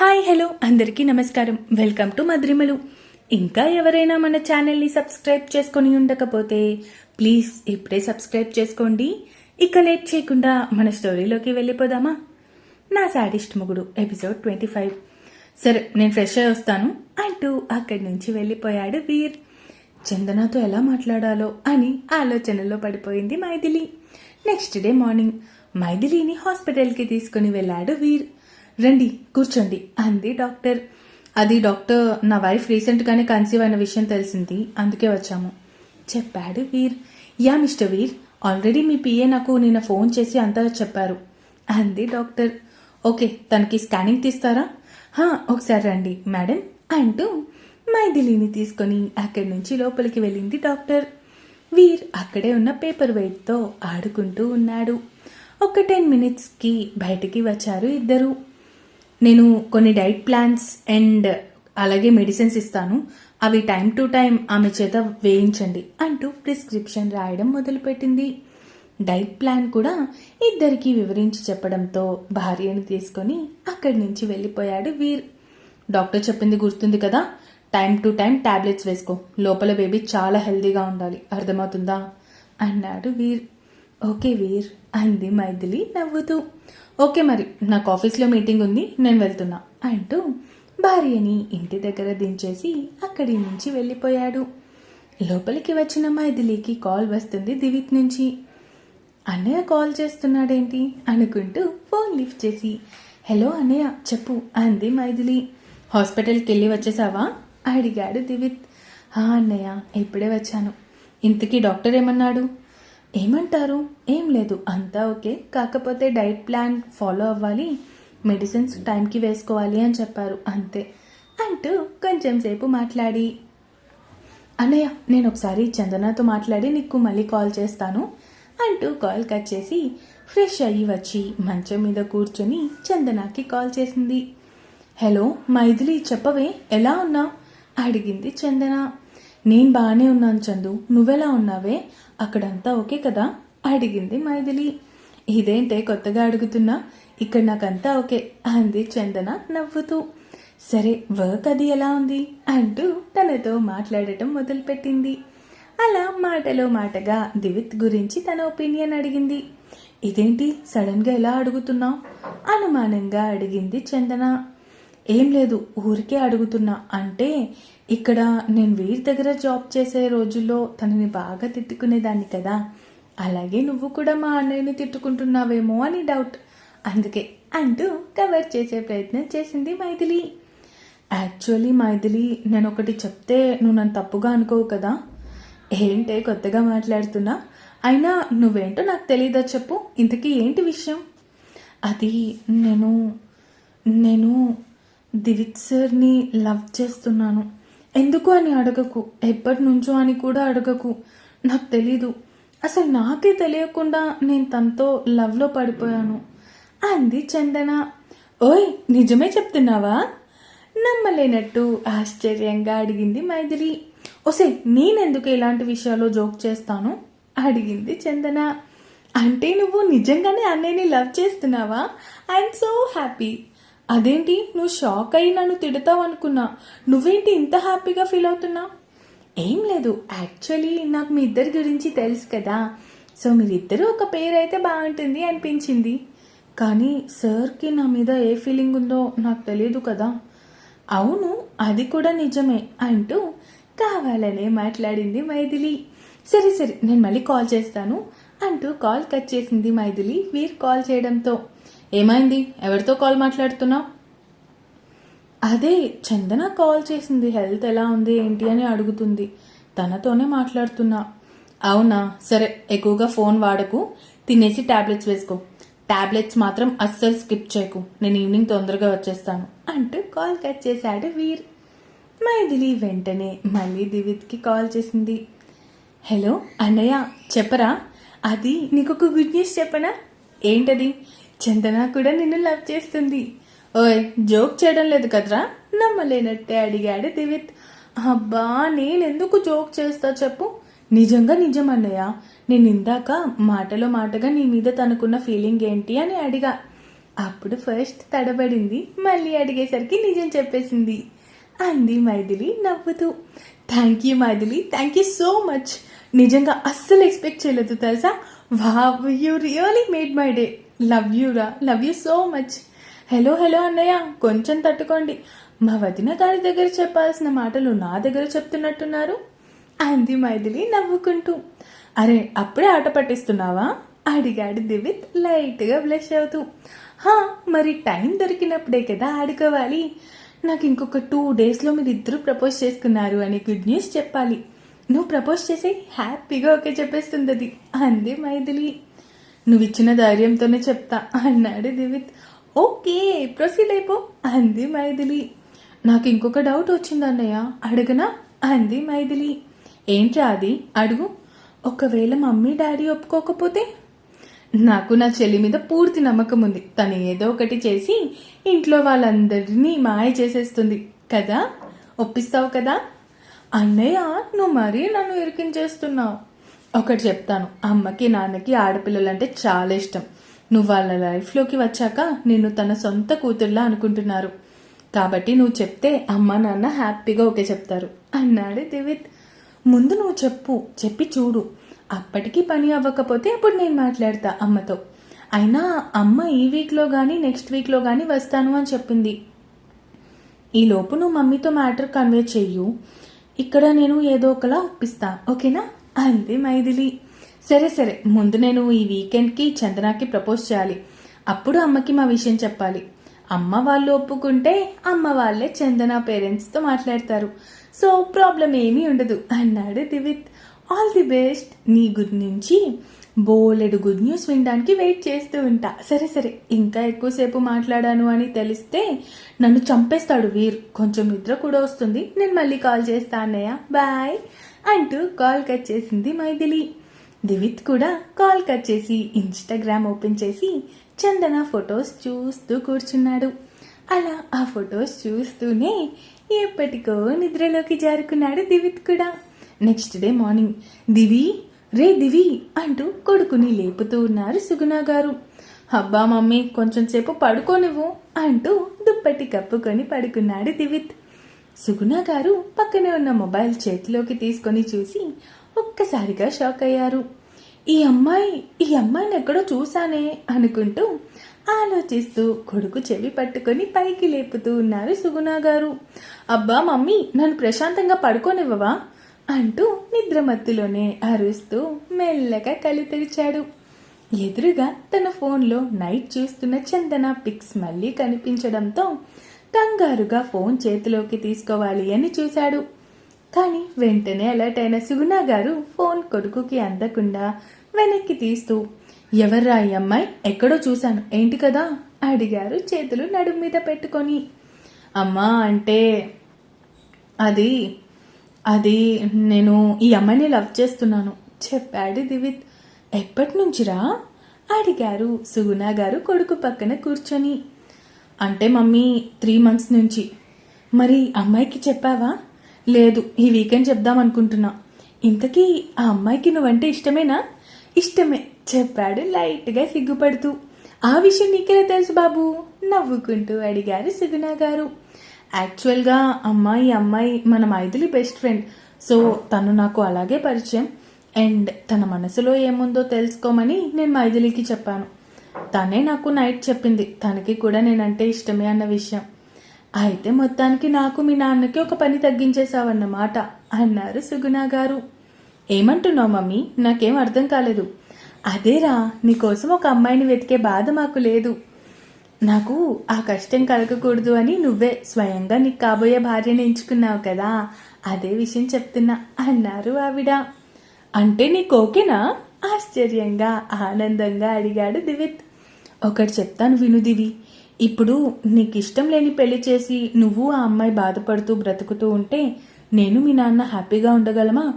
Hi hello అందరికీ నమస్కారం. Welcome to మద్రిమలు ఇంకా ఎవరైనా మన ఛానల్ని సబ్స్క్రైబ్ చేసుకొని ఉండకపోతే ప్లీజ్ ఇప్పుడే సబ్స్క్రైబ్ చేసుకోండి. ఇక లేట్ చేయకుండా మన స్టోరీలోకి వెళ్ళిపోదామా? నా సాడిస్ట్ మొగుడు ఎపిసోడ్ ట్వంటీ ఫైవ్. సరే నేను ఫ్రెష్ అయి వస్తాను అంటూ అక్కడి నుంచి వెళ్ళిపోయాడు వీర్. చందనతో ఎలా మాట్లాడాలో అని ఆలోచనలో పడిపోయింది మైథిలి. నెక్స్ట్ డే మార్నింగ్ మైథిలిని హాస్పిటల్కి తీసుకుని వెళ్ళాడు వీర్. రండి కూర్చోండి అంది డాక్టర్. అది డాక్టర్ నా వైఫ్ రీసెంట్గానే కన్సీవ్ అయిన విషయం తెలిసింది అందుకే వచ్చాము. చెప్పాడు Veer. Yeah mister Veer already మీ పిఏ నాకు నిన్న ఫోన్ చేసి అంతా చెప్పారు అంది డాక్టర్. ఓకే తనకి స్కానింగ్ తీస్తారా? హా ఒకసారి రండి మేడం అంటూ మైథిలిని తీసుకొని అక్కడి నుంచి లోపలికి వెళ్ళింది డాక్టర్. వీర్ అక్కడే ఉన్న పేపర్ వెయిట్తో ఆడుకుంటూ ఉన్నాడు. ఒక టెన్ మినిట్స్కి బయటికి వచ్చారు ఇద్దరు. నేను కొన్ని డైట్ ప్లాన్స్ అండ్ అలాగే మెడిసిన్స్ ఇస్తాను. అవి టైం టు టైం ఆమె చేత వేయించండి అంటూ ప్రిస్క్రిప్షన్ రాయడం మొదలుపెట్టింది. డైట్ ప్లాన్ కూడా ఇద్దరికీ వివరించి చెప్పడంతో భార్యను తీసుకొని అక్కడి నుంచి వెళ్ళిపోయాడు వీర్. డాక్టర్ చెప్పింది గుర్తుంది కదా? టైం టు టైం టాబ్లెట్స్ వేసుకో. లోపల బేబీ చాలా హెల్దీగా ఉండాలి. అర్థమవుతుందా? అన్నాడు వీర్. ఓకే వీర్ అంది మైథిలి నవ్వుతూ. ఓకే మరి నాకు ఆఫీస్లో మీటింగ్ ఉంది నేను వెళ్తున్నా అంటూ భార్యని ఇంటి దగ్గర దించేసి అక్కడి నుంచి వెళ్ళిపోయాడు. లోపలికి వచ్చిన మైథిలికి కాల్ వస్తుంది దివిత్ నుంచి. అన్నయ్య కాల్ చేస్తున్నాడేంటి? అనుకుంటూ ఫోన్ లిఫ్ట్ చేసి హలో అన్నయ్య చెప్పు అంది మైథిలి. హాస్పిటల్కి వెళ్ళి వచ్చేసావా? అడిగాడు దివిత్. హా అన్నయ్య ఇప్పుడే వచ్చాను. ఇంతకీ డాక్టర్ ఏమన్నాడు? ఏమంటారు? ఏం లేదు. అంతా ఓకే. కాకపోతే డైట్ ప్లాన్ ఫాలో అవ్వాలి. మెడిసిన్స్ టైంకి వేసుకోవాలి అని చెప్పారు. అంతే. అంటూ కొంచెం సేపు మాట్లాడి. అన్నయ్య నేను ఒకసారి చందనతో మాట్లాడి నీకు మళ్ళీ కాల్ చేస్తాను అంటూ కాల్ కట్ చేసి ఫ్రెష్ అయ్యి వచ్చి మంచం మీద కూర్చొని చందనకి కాల్ చేసింది. హలో మైథిలి చెప్పవే ఎలా ఉన్నావు? అడిగింది చందన. నేను బాగానే ఉన్నాను చందు. నువ్వెలా ఉన్నావే? అక్కడంతా ఓకే కదా? అడిగింది మైథిలి. ఇదేంటే కొత్తగా అడుగుతున్నా? ఇక్కడ నాకంతా ఓకే అంది చందన నవ్వుతూ. సరే వర్క్ అది ఎలా ఉంది? అంటూ తనతో మాట్లాడటం మొదలుపెట్టింది. అలా మాటలో మాటగా దివిత్ గురించి తన ఒపీనియన్ అడిగింది. ఇదేంటి సడన్గా ఎలా అడుగుతున్నావు? అనుమానంగా అడిగింది చందన. ఏం లేదు ఊరికే అడుగుతున్నా. అంటే ఇక్కడ నేను వీరి దగ్గర జాబ్ చేసే రోజుల్లో తనని బాగా తిట్టుకునేదాన్ని కదా. అలాగే నువ్వు కూడా మా అన్నయ్యని తిట్టుకుంటున్నావేమో అని డౌట్. అందుకే అంటూ కవర్ చేసే ప్రయత్నం చేసింది మైథిలి. యాక్చువల్లీ మైథిలి నేను ఒకటి చెప్తే నువ్వు నన్ను తప్పుగా అనుకోవు కదా. ఏంటే కొత్తగా మాట్లాడుతున్నా? అయినా నువ్వేంటో నాకు తెలియదా చెప్పు. ఇంతకీ ఏంటి విషయం? అది నేను నేను దివిత్ సార్ని లవ్ చేస్తున్నాను. ఎందుకు అని అడగకు. ఎప్పటి నుంచో అని కూడా అడగకు. నాకు తెలీదు. అసలు నాకే తెలియకుండా నేను తనతో లవ్లో పడిపోయాను. అంది చందన. ఓయ్ నిజమే చెప్తున్నావా? నమ్మలేనట్టు ఆశ్చర్యంగా అడిగింది మైథిలి. ఒసే నేనెందుకు ఇలాంటి విషయాల్లో జోక్ చేస్తాను? అడిగింది చందన. అంటే నువ్వు నిజంగానే అన్నయ్యని లవ్ చేస్తున్నావా? ఐఎమ్ సో హ్యాపీ అదేంటి? నువ్వు షాక్ అయ్యి నన్ను తిడతావు అనుకున్నా నువ్వేంటి ఇంత హ్యాపీగా ఫీల్ అవుతున్నా? ఏం లేదు. యాక్చువల్లీ నాకు మీ ఇద్దరి గురించి తెలుసు కదా. సో మీరిద్దరూ ఒక పేరు అయితే బాగుంటుంది అనిపించింది. కానీ సార్కి నా మీద ఏ ఫీలింగ్ ఉందో నాకు తెలియదు కదా. అవును అది కూడా నిజమే అంటూ కావాలనే మాట్లాడింది మైథిలి. సరే సరే నేను మళ్ళీ కాల్ చేస్తాను అంటూ కాల్ కట్ చేసింది మైథిలి. వీరు కాల్ చేయడంతో ఏమైంది? ఎవరితో కాల్ మాట్లాడుతున్నావు? అదే చందన కాల్ చేసింది. హెల్త్ ఎలా ఉంది ఏంటి అని అడుగుతుంది. తనతోనే మాట్లాడుతున్నా. అవునా? సరే ఎక్కువగా ఫోన్ వాడకు. తినేసి ట్యాబ్లెట్స్ వేసుకో. టాబ్లెట్స్ మాత్రం అస్సలు స్కిప్ చేయకు. నేను ఈవినింగ్ తొందరగా వచ్చేస్తాను. అంటూ కాల్ కట్ చేశాడు వీర్. మైథిలి వెంటనే మళ్ళీ దివిత్కి కాల్ చేసింది. హలో అన్నయ్య చెప్పరా? అది నీకు ఒక గుడ్ న్యూస్ చెప్పనా? ఏంటది? చందన కూడా నిన్ను లవ్ చేస్తుంది. ఓయ్ జోక్ చేయడం లేదు కదరా? నమ్మలేనట్టే అడిగాడు దివిత్. అబ్బా నేనెందుకు జోక్ చేస్తా చెప్పు? నిజంగా నిజం అన్నయ్య. నేను ఇందాక మాటలో మాటగా నీ మీద తనకున్న ఫీలింగ్ ఏంటి అని అడిగా. అప్పుడు ఫస్ట్ తడబడింది. మళ్ళీ అడిగేసరికి నిజం చెప్పేసింది. అంది మైథిలి నవ్వుతూ. Thank you Maithili thank you so much. నిజంగా అస్సలు ఎక్స్పెక్ట్ చేయలేదు తెలుసా? Wow you really made my day. Love you రా love you so much hello hello అన్నయ్య. కొంచెం తట్టుకోండి. మా వదిన గారి దగ్గర చెప్పాల్సిన మాటలు నా దగ్గర చెప్తున్నట్టున్నారు. అంది మైథిలి నవ్వుకుంటూ. అరే అప్పుడే ఆట పట్టిస్తున్నావా? అడిగాడు దివిత్ లైట్గా బ్లష్ అవుతూ. హా మరి టైం దొరికినప్పుడే కదా ఆడుకోవాలి. నాకు ఇంకొక టూ డేస్లో మీరు ఇద్దరు ప్రపోజ్ చేసుకున్నారు అని గుడ్ న్యూస్ చెప్పాలి. నువ్వు ప్రపోజ్ చేసి హ్యాపీగా ఓకే చెప్పేస్తుంది అది అంది మైథిలి. నువ్వు ఇచ్చిన ధైర్యంతోనే చెప్తా అన్నాడు దివిత్. ఓకే ప్రొసీడ్ అయిపో అంది మైథిలి. నాకు ఇంకొక డౌట్ వచ్చింది అన్నయ్య అడగనా? అంది మైథిలి. ఏంట్రా అది? అడుగు. ఒకవేళ మమ్మీ డాడీ ఒప్పుకోకపోతే? నాకు నా చెల్లి మీద పూర్తి నమ్మకం ఉంది. తను ఏదో ఒకటి చేసి ఇంట్లో వాళ్ళందరినీ మాయ చేసేస్తుంది. కదా? ఒప్పిస్తావు కదా? అన్నయ్య నువ్వు మరీ నన్ను ఇరికించేస్తున్నావు. ఒకటి చెప్తాను. అమ్మకి నాన్నకి ఆడపిల్లలంటే చాలా ఇష్టం. నువ్వు వాళ్ళ లైఫ్లోకి వచ్చాక నిన్ను తన సొంత కూతుర్లా అనుకుంటున్నారు. కాబట్టి నువ్వు చెప్తే అమ్మ నాన్న హ్యాపీగా ఓకే చెప్తారు. అన్నాడు దివిత్. ముందు నువ్వు చెప్పు చెప్పి చూడు. అప్పటికి పని అవ్వకపోతే అప్పుడు నేను మాట్లాడతా అమ్మతో. అయినా అమ్మ ఈ వీక్లో కానీ నెక్స్ట్ వీక్లో కానీ వస్తాను అని చెప్పింది. ఈలోపు నువ్వు మమ్మీతో మ్యాటర్ కన్వే చెయ్యు. ఇక్కడ నేను ఏదో ఒకలా ఒప్పిస్తా. ఓకేనా? అంది మైథిలి. సరే సరే ముందు నేను ఈ వీకెండ్కి చందనాకి ప్రపోజ్ చేయాలి. అప్పుడు అమ్మకి మా విషయం చెప్పాలి. అమ్మ వాళ్ళు ఒప్పుకుంటే అమ్మ వాళ్ళే చందన పేరెంట్స్తో మాట్లాడతారు. సో ప్రాబ్లం ఏమీ ఉండదు అన్నాడు దివిత్. ఆల్ ది బెస్ట్ నీ గుడ్ నుంచి బోలెడు గుడ్ న్యూస్ వినడానికి వెయిట్ చేస్తూ ఉంటా. సరే సరే ఇంకా ఎక్కువసేపు మాట్లాడాను అని తెలిస్తే నన్ను చంపేస్తాడు వీర్. కొంచెం నిద్ర కూడా వస్తుంది నేను మళ్ళీ కాల్ చేస్తా అన్నయ్య. బాయ్. అంటూ కాల్ కట్ చేసింది మైథిలి. దివిత్ కూడా కాల్ కట్ చేసి ఇన్స్టాగ్రామ్ ఓపెన్ చేసి చందన ఫొటోస్ చూస్తూ కూర్చున్నాడు. అలా ఆ ఫొటోస్ చూస్తూనే ఎప్పటికో నిద్రలోకి జారుకున్నాడు దివిత్ కూడా. నెక్స్ట్ డే మార్నింగ్ దివి రే దివి అంటూ కొడుకుని లేపుతూ ఉన్నారు సుగుణ గారు. అబ్బా మమ్మీ కొంచెం సేపు పడుకోనివ్వు అంటూ దుప్పటి కప్పుకొని పడుకున్నాడు దివిత్. సుగుణ గారు పక్కనే ఉన్న మొబైల్ చేతిలోకి తీసుకొని చూసి ఒక్కసారిగా షాక్ అయ్యారు. ఈ అమ్మాయి ఈ అమ్మాయిని ఎక్కడో చూశానే అనుకుంటూ ఆలోచిస్తూ కొడుకు చెవి పట్టుకొని పైకి లేపుతూ ఉన్నారు సుగుణ గారు. అబ్బా మమ్మీ నన్ను ప్రశాంతంగా పడుకోనివ్వవా? అంటూ నిద్రమత్తులోనే అరుస్తూ మెల్లగా కళ్ళు తెరిచాడు. ఎదురుగా తన ఫోన్లో నైట్ చూస్తున్న చందన పిక్స్ మళ్ళీ కనిపించడంతో కంగారుగా ఫోన్ చేతిలోకి తీసుకోవాలి అని చూశాడు. కానీ వెంటనే అలర్ట్ అయిన సుగుణ గారు ఫోన్ కొడుకుకి అందకుండా వెనక్కి తీస్తూ ఎవర్రా ఈ అమ్మాయి? ఎక్కడో చూశాను. ఏంటి కదా? అడిగారు చేతులు నడుము మీద పెట్టుకొని. అమ్మా అంటే అది అది నేను ఈ అమ్మాయిని లవ్ చేస్తున్నాను చెప్పాడు దివిత్. ఎప్పటి నుంచిరా? అడిగారు సుగుణ గారు కొడుకు పక్కన కూర్చొని. అంటే మమ్మీ త్రీ మంత్స్ నుంచి. మరి అమ్మాయికి చెప్పావా? లేదు ఈ వీకెండ్ చెప్దాం అనుకుంటున్నా. ఇంతకీ ఆ అమ్మాయికి నువ్వంటే ఇష్టమేనా? ఇష్టమే చెప్పాడు లైట్గా సిగ్గుపడుతూ. ఆ విషయం నీకెలా తెలుసు బాబు? నవ్వుకుంటూ అడిగారు సుగుణా గారు. యాక్చువల్గా అమ్మాయి అమ్మాయి మన మైథిలి బెస్ట్ ఫ్రెండ్ సో తను నాకు అలాగే పరిచయం. అండ్ తన మనసులో ఏముందో తెలుసుకోమని నేను మైథిలికి చెప్పాను. తనే నాకు నైట్ చెప్పింది. తనకి కూడా నేనంటే ఇష్టమే అన్న విషయం. అయితే మొత్తానికి నాకు మీ నాన్నకి ఒక పని తగ్గించేశావన్నమాట అన్నారు సుగుణ గారు. ఏమంటున్నావు మమ్మీ? నాకేం అర్థం కాలేదు. అదేరా నీకోసం ఒక అమ్మాయిని వెతికే బాధ మాకు లేదు. నాకు ఆ కష్టం కలగకూడదు అని నువ్వే స్వయంగా నీకు కాబోయే భార్యని ఎంచుకున్నావు కదా అదే విషయం చెప్తున్నా అన్నారు ఆవిడ. అంటే నీకు ఓకేనా? ఆశ్చర్యంగా ఆనందంగా అడిగాడు దివిత్. ఒకటి చెప్తాను విను దివి. ఇప్పుడు నీకు ఇష్టం లేని పెళ్ళి చేసి నువ్వు ఆ అమ్మాయి బాధపడుతూ బ్రతుకుతూ ఉంటే నేను మీ నాన్న హ్యాపీగా ఉండగలమా?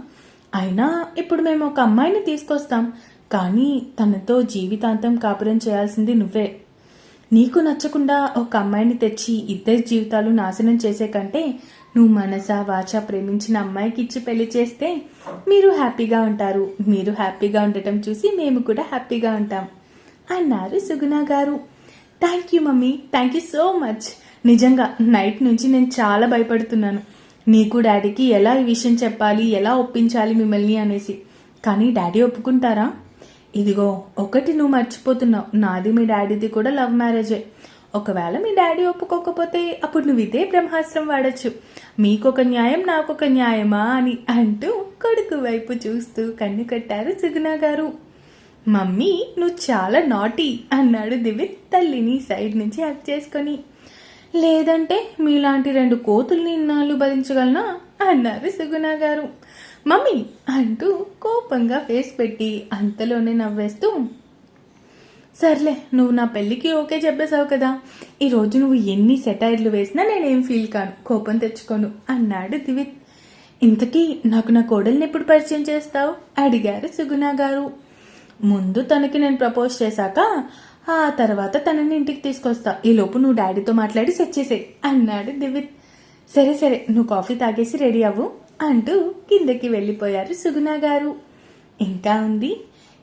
అయినా ఇప్పుడు మేము ఒక అమ్మాయిని తీసుకొస్తాం. కానీ తనతో జీవితాంతం కాపురం చేయాల్సింది నువ్వే. నీకు నచ్చకుండా ఒక అమ్మాయిని తెచ్చి ఇద్దరి జీవితాలు నాశనం చేసే కంటే నువ్వు మనస వాచ ప్రేమించిన అమ్మాయికి ఇచ్చి పెళ్ళి చేస్తే మీరు హ్యాపీగా ఉంటారు. మీరు హ్యాపీగా ఉండటం చూసి మేము కూడా హ్యాపీగా ఉంటాం. అన్నారు Suguna garu. Thank you mummy. Thank you so much నిజంగా నైట్ నుంచి నేను చాలా భయపడుతున్నాను. నీకు డాడీకి ఎలా ఈ విషయం చెప్పాలి ఎలా ఒప్పించాలి మిమ్మల్ని అనేసి. కానీ డాడీ ఒప్పుకుంటారా? ఇదిగో ఒకటి నువ్వు మర్చిపోతున్నావు. నాది మీ డాడీది కూడా లవ్ మ్యారేజే. ఒకవేళ మీ డాడీ ఒప్పుకోకపోతే అప్పుడు నువ్వు ఇదే బ్రహ్మాస్త్రం వాడచ్చు. మీకొక న్యాయం నాకొక న్యాయమా అని అంటూ కొడుకు వైపు చూస్తూ కన్ను కట్టారు సుగుణ గారు. మమ్మీ నువ్వు చాలా నాటీ అన్నాడు దివిత్ తల్లిని సైడ్ నుంచి హక్ చేసుకొని. లేదంటే మీలాంటి రెండు కోతుల్ని ఇన్నాళ్ళు భరించగలనా? అన్నారు సుగుణ గారు. మమ్మీ అంటూ కోపంగా ఫేస్ పెట్టి అంతలోనే నవ్వేస్తూ సర్లే నువ్వు నా పెళ్ళికి ఓకే చెప్పేశావు కదా. ఈరోజు నువ్వు ఎన్ని సెటైర్లు వేసినా నేనేం ఫీల్ కాను. కోపం తెచ్చుకోను అన్నాడు దివిత్. ఇంతకీ నాకు నా కోడల్ని ఎప్పుడు పరిచయం చేస్తావు? అడిగారు సుగుణ గారు. ముందు తనకి నేను ప్రపోజ్ చేశాక ఆ తర్వాత తనని ఇంటికి తీసుకొస్తా. ఈలోపు నువ్వు డాడీతో మాట్లాడి సెట్ చేసే అన్నాడు దివిత్. సరే సరే నువ్వు కాఫీ తాగేసి రెడీ అవ్వు అంటూ కిందకి వెళ్ళిపోయారు సుగుణ గారు. ఇంకా ఉంది